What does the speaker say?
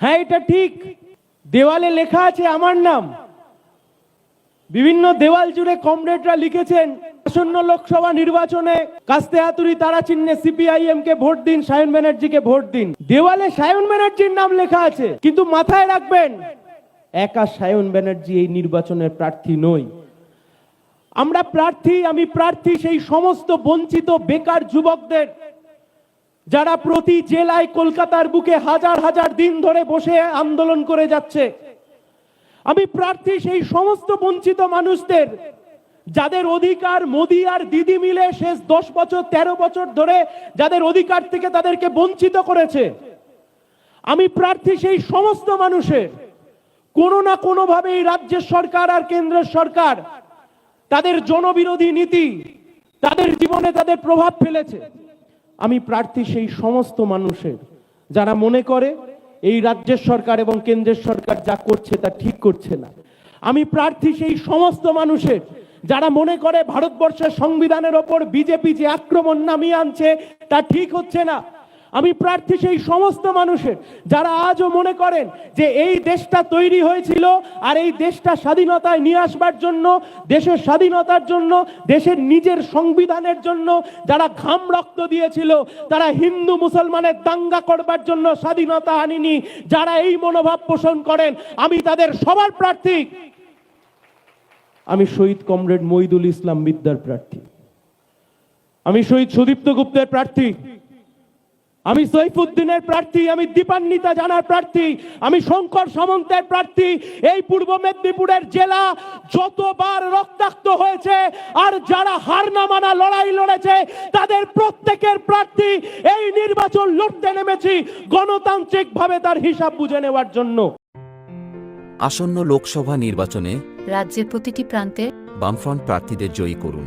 হ্যাঁ এটা ঠিক। দেওয়ালে লেখা আছে আমার নাম। বিভিন্ন দেওয়াল জুড়ে কমরেডরা লিখেছেন, আসন্ন লোকসভা নির্বাচনে কাস্তে হাতুড়ি তারা চিহ্নে সিপিআইএম কে ভোট দিন, সায়ন ব্যানার্জিকে ভোট দিন। দেওয়ালে সায়ন ব্যানার্জির নাম লেখা আছে, কিন্তু মাথায় রাখবেন, একা সায়ন ব্যানার্জি এই নির্বাচনের প্রার্থী নই। আমরা প্রার্থী, আমি প্রার্থী সেই সমস্ত বঞ্চিত বেকার যুবকদের যারা প্রতি জেলায় কলকাতার বুকে হাজার হাজার দিন ধরে বসে আন্দোলন করে যাচ্ছে, আমি প্রার্থী সেই সমস্ত বঞ্চিত মানুষদের, যাদের অধিকার মোদি আর দিদি মিলে শেষ দশ বছর, তেরো বছর ধরে যাদের অধিকার থেকে তাদেরকে বঞ্চিত করেছে, আমি প্রার্থী সেই সমস্ত মানুষের, কোনো না কোনোভাবে এই রাজ্যের সরকার আর কেন্দ্রের সরকার, তাদের জনবিরোধী নীতি, তাদের জীবনে তাদের প্রভাব ফেলেছে। আমি প্রার্থী সেই সমস্ত মানুষের, যারা মনে করে এই রাজ্যের সরকার এবং কেন্দ্রের সরকার যা করছে তা ঠিক করছে না। আমি প্রার্থী সেই সমস্ত মানুষের, যারা মনে করে ভারতবর্ষের সংবিধানের ওপর বিজেপি যে আক্রমণ নামিয়ে আনছে তা ঠিক হচ্ছে না। আমি প্রার্থী সেই সমস্ত মানুষের যারা আজও মনে করেন যে এই দেশটা তৈরি হয়েছিল আর এই দেশটা স্বাধীনতায় নিয়ে আসবার জন্য, দেশের স্বাধীনতার জন্য, দেশের নিজের সংবিধানের জন্য যারা ঘাম রক্ত দিয়েছিল, তারা হিন্দু মুসলমানের দাঙ্গা করবার জন্য স্বাধীনতা আনিনি, যারা এই মনোভাব পোষণ করেন, আমি তাদের সবার প্রার্থী। আমি শহীদ কমরেড মইদুল ইসলাম বিদ্যার প্রার্থী। আমি শহীদ সুদীপ্ত গুপ্তের প্রার্থী। আমি সৈফুদ্দিনের প্রার্থী আমি দীপান্বিতা জানার প্রার্থী আমি শঙ্কর সামন্তের প্রার্থী। এই পূর্ব মেদিনীপুরের জেলা যতবার রক্তাক্ত হয়েছে আর যারা হার না মানা লড়াই লড়েছে তাদের প্রত্যেকের প্রার্থী এই নির্বাচন লড়তে নেমেছি গণতান্ত্রিক ভাবে তার হিসাব বুঝে নেওয়ার জন্য। আসন্ন লোকসভা নির্বাচনে রাজ্যের প্রতিটি প্রান্তে বামফ্রন্ট প্রার্থীদের জয়ী করুন।